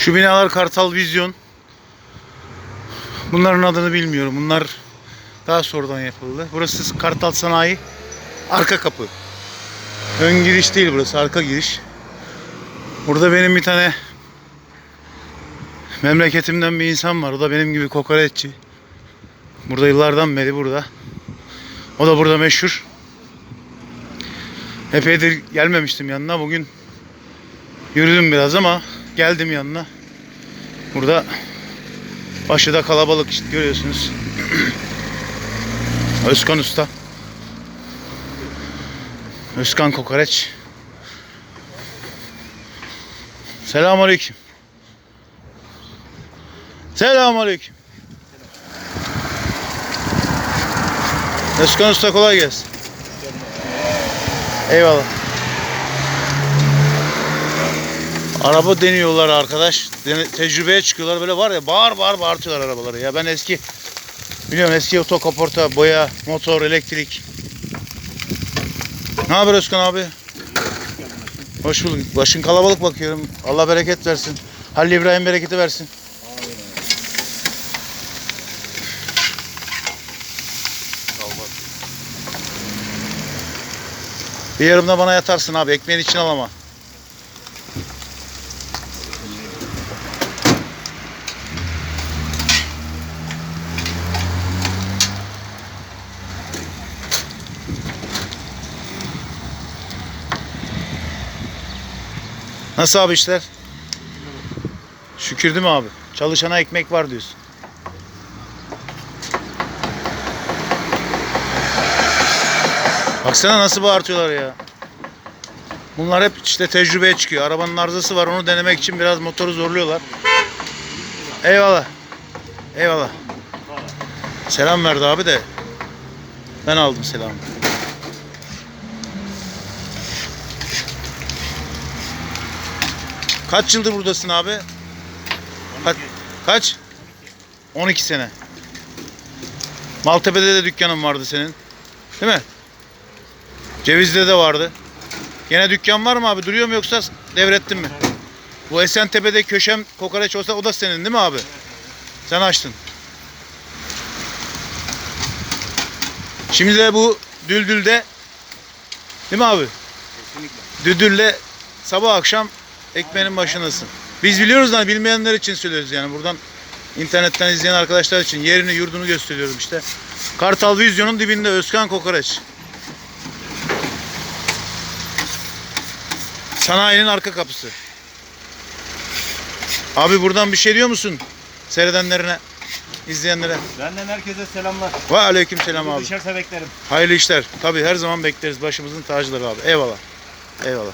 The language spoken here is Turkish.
Şu binalar Kartal Vizyon. Bunların adını bilmiyorum. Bunlar daha sonradan yapıldı. Burası Kartal Sanayi. Arka kapı. Ön giriş değil burası. Arka giriş. Burada benim bir tane memleketimden bir insan var. O da benim gibi kokoreççi. Burada yıllardan beri burada. O da burada meşhur. Epeydir gelmemiştim yanına. Bugün yürüdüm biraz ama geldim yanına. Burada başı da kalabalık işte görüyorsunuz. Özkan Usta. Özkan Kokoreç. Selamünaleyküm. Selamünaleyküm. Özkan Usta kolay gelsin. Eyvallah. Araba deniyorlar arkadaş. Tecrübeye çıkıyorlar böyle var ya bağır bağır bağırtıyorlar arabaları ya. Ben eski biliyorum eski otokaporta, boya, motor, elektrik. Ne haber Özkan abi? Hoş bulduk. Başın kalabalık bakıyorum. Allah bereket versin. Halil İbrahim bereketi versin. Bir yarımda bana yatarsın abi. Ekmeğin için al ama. Nasıl abi işler? Şükür değil mi abi? Çalışana ekmek var diyorsun. Baksana nasıl bağırtıyorlar ya. Bunlar hep işte tecrübeye çıkıyor. Arabanın arızası var onu denemek için biraz motoru zorluyorlar. Eyvallah. Eyvallah. Selam verdi abi de. Ben aldım selamı. Kaç yıldır buradasın abi? Kaç? Kaç? 12 sene. Maltepe'de de dükkanın vardı senin. Değil mi? Cevizli'de de vardı. Gene dükkan var mı abi? Duruyor mu yoksa devrettin mi? Bu Esentepe'de köşem kokoreç olsa o da senin değil mi abi? Sen açtın. Şimdi de bu Düldül'de değil mi abi? Düdül'le sabah akşam ekmeğinin başındasın. Biz biliyoruz da bilmeyenler için söylüyoruz yani buradan internetten izleyen arkadaşlar için yerini yurdunu gösteriyorum işte. Kartal Vizyon'un dibinde Özkan Kokoreç. Sanayinin arka kapısı. Abi buradan bir şey diyor musun? Seyredenlerine, izleyenlere. Benden herkese selamlar. Ve aleyküm selam abi. Dışarıda beklerim. Hayırlı işler. Tabii her zaman bekleriz. Başımızın tacıları abi. Eyvallah. Eyvallah.